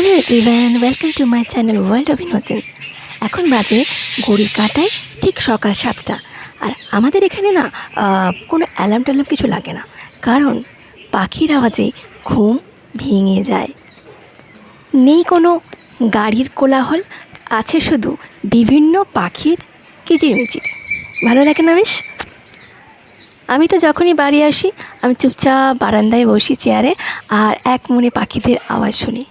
Hello everyone welcome to my channel world of innocence এখন বাজে ঘড়ির কাঁটায় ঠিক সকাল সাতটা। আর আমাদের এখানে না কোনো অ্যালার্ম ট্যালার্ম কিছু লাগে না। কারণ পাখির আওয়াজে ঘুম ভেঙে যায়। নেই কোনো গাড়ির কোলাহল, আছে শুধু বিভিন্ন পাখির কিচিরমিচির। ভালো লাগে না বেশ? আমি তো যখনই বাড়ি আসি, আমি চুপচাপ বারান্দায় বসি চেয়ারে, আর এক মনে পাখিদের আওয়াজ শুনি।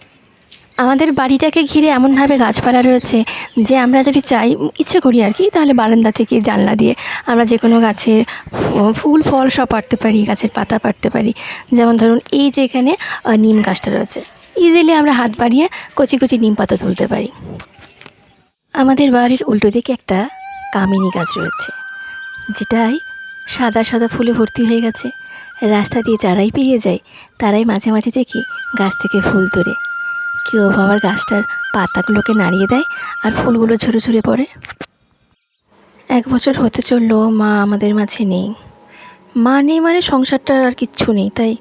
আমাদের বাড়িটাকে ঘিরে এমনভাবে গাছপালা রয়েছে যে আমরা যদি চাই, ইচ্ছে করি আর কি, তাহলে বারান্দা থেকে জানলা দিয়ে আমরা যে কোনো গাছের ফুল, ফল সব পাড়তে পারি, গাছের পাতা পাড়তে পারি। যেমন ধরুন এই যে এখানে নিম গাছটা রয়েছে। ইজিলি আমরা হাত বাড়িয়ে কচি কচি নিম পাতা তুলতে পারি। আমাদের বাড়ির উল্টো দিকে একটা কামিনী গাছ রয়েছে, যেটাই সাদা সাদা ফুলে ভর্তি হয়ে গেছে। রাস্তা দিয়ে যারাই পেরিয়ে যায়, তারাই মাঝে মাঝে দেখি গাছ থেকে ফুল তোলে। কেউ আবার গাছটার পাতাগুলোকে নাড়িয়ে দেয় আর ফুলগুলো ঝরে ঝরে পড়ে। এক বছর হতে চলল, মা আমাদের মাঝে নেই। মা নেই মানে সংসারটার আর কিচ্ছু নেই, তাই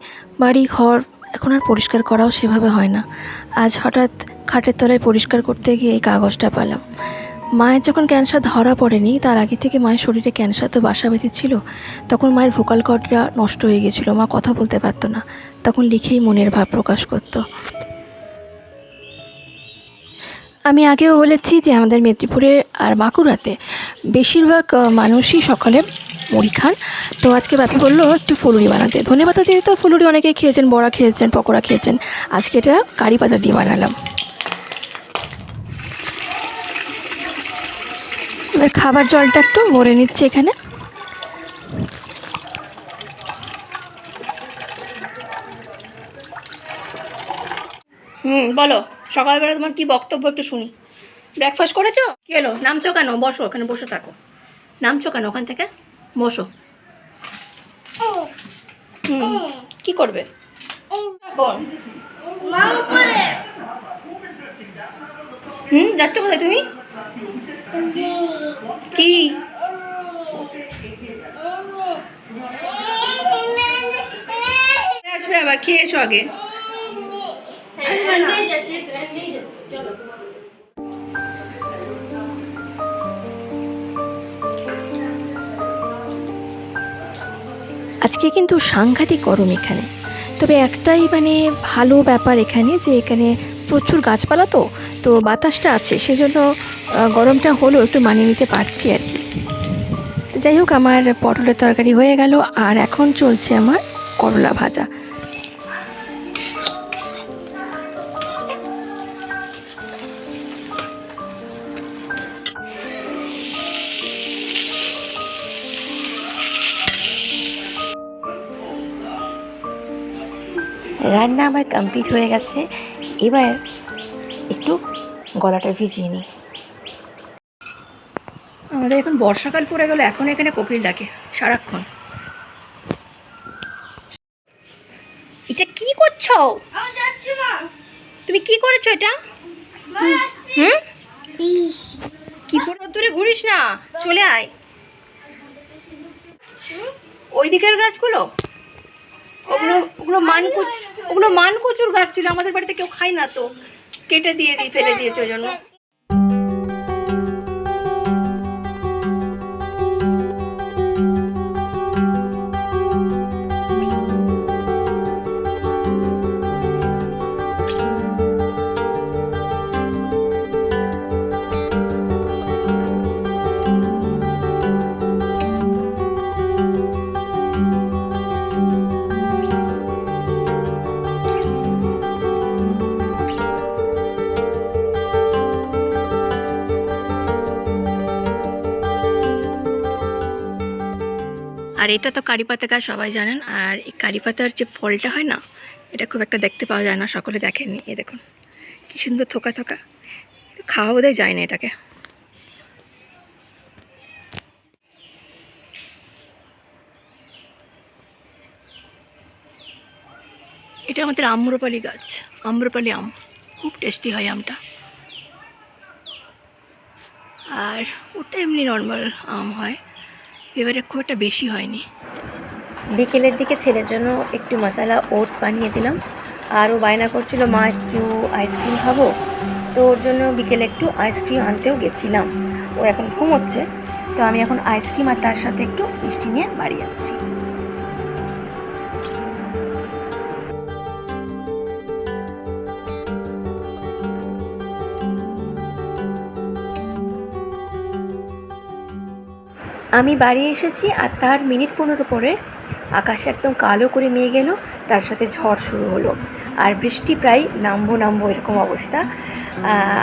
বাড়ি, ঘর এখন আর পরিষ্কার করাও সেভাবে হয় না। আজ হঠাৎ খাটের তলায় পরিষ্কার করতে গিয়ে এই কাগজটা পেলাম। মায়ের যখন ক্যান্সার ধরা পড়েনি, তার আগে থেকে মায়ের শরীরে ক্যান্সার তো বাসা বেঁধেছিল, তখন মায়ের ভোকাল কর্ডটা নষ্ট হয়ে গেছিল। মা কথা বলতে পারতো না, তখন লিখেই মনের ভাব প্রকাশ করতো। আমি আগেও বলেছি যে আমাদের মেদিনীপুরে আর বাঁকুড়াতে বেশিরভাগ মানুষই সকালে মুড়ি খান। তো আজকে বাপি বলল, একটু ফুলুরি বানাতে। ধনে পাতা দিয়ে তো ফুলুরি অনেকেই খেয়েছেন, বড়া খেয়েছেন, পকোড়া খেয়েছেন। আজকে এটা কারি পাতা দিয়ে বানালাম। এবার খাবার জলটা একটু ভরে নিচ্ছে এখানে। হুম, বলো। সকালবেলা তোমার কি বক্তব্য একটু শুনি। ব্রেকফাস্ট করেছ? কি এলো নামছো কেন? বসো ওখানে বসে থাকো। নামছো কেন ওখান থেকে? বসো। হুম, কি করবে? হুম, যাচ্ছ কোথায় তুমি? কি? আসবে আবার, খেয়ে এসো আগে। আজকে কিন্তু সাংঘাতিক গরম এখানে। তবে একটাই মানে ভালো ব্যাপার এখানে যে এখানে প্রচুর গাছপালা তো তো বাতাসটা আছে, সেজন্য গরমটা হলেও একটু মানিয়ে নিতে পারছি আর কি। তো যাই হোক, আমার পটলের তরকারি হয়ে গেল, আর এখন চলছে আমার করলা ভাজা। রান্না আমার কমপ্লিট হয়ে গেছে। এবার একটু গলাটা ভিজিয়ে নিই। আমাদের এখন বর্ষাকাল পড়ে গেল এখন এখানে কোকিল ডাকে সারাক্ষণ। এটা কি করছ? তুমি কি করেছ এটা? হুম? কি করে দূরে ঘুরিস না চলে আয়। ওই দিকের গাছগুলো ওগুলো ওগুলো মানকুচ ওগুলো মান কচুর গাছ ছিল, আমাদের বাড়িতে কেউ খায় না তো। কেটে দিয়ে দিই ফেলে দিয়েছে ওই জন্য। আর এটা তো কারি পাতা গাছ, সবাই জানেন। আর এই কারি পাতার যে ফলটা হয় না, এটা খুব একটা দেখতে পাওয়া যায় না, সকলে দেখেননি। এ দেখুন, কি সুন্দর থোকা থোকা। খাওয়া বোধহয় যায় না এটাকে। এটা আমাদের আম্রপালি গাছ। আম্রপালি আম, খুব টেস্টি হয় আমটা। আর ওটা এমনি নর্মাল আম হয়। এবারে খুব একটা বেশি হয়নি। বিকেলের দিকে ছেলের জন্য একটু মশালা ওটস বানিয়ে দিলাম। আর ও বায়না করছিল, মা, একটু আইসক্রিম খাব? তো ওর জন্য বিকেলে একটু আইসক্রিম আনতেও গেছিলাম। ও এখন ঘুমোচ্ছে, তো আমি এখন আইসক্রিম আর তার সাথে একটু মিষ্টি নিয়ে বাড়ি যাচ্ছি। আমি বাড়ি এসেছি আর তার মিনিট পনেরো পরে আকাশ একদম কালো করে মেয়ে গেল তার সাথে ঝড় শুরু হলো। আর বৃষ্টি প্রায় নামবো নামবো এরকম অবস্থা।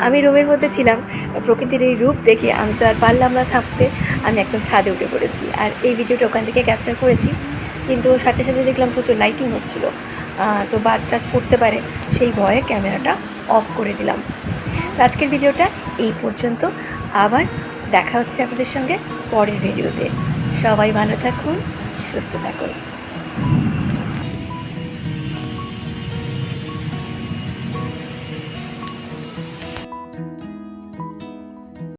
আমি রুমের মধ্যে ছিলাম, প্রকৃতির এই রূপ দেখে আমি তো আর পারলাম না থাকতে আমি একদম ছাদে উঠে পড়েছি আর এই ভিডিওটা ওখান থেকে ক্যাপচার করেছি। কিন্তু সাথে সাথে দেখলাম প্রচুর লাইটিং হচ্ছিল। তো বাজ টাজ পড়তে পারে, সেই ভয়ে ক্যামেরাটা অফ করে দিলাম। আজকের ভিডিওটা এই পর্যন্ত। আবার দেখা হচ্ছে আপনাদের সঙ্গে পরের ভিডিওতে সবাই ভালো থাকুন সুস্থ থাকুন।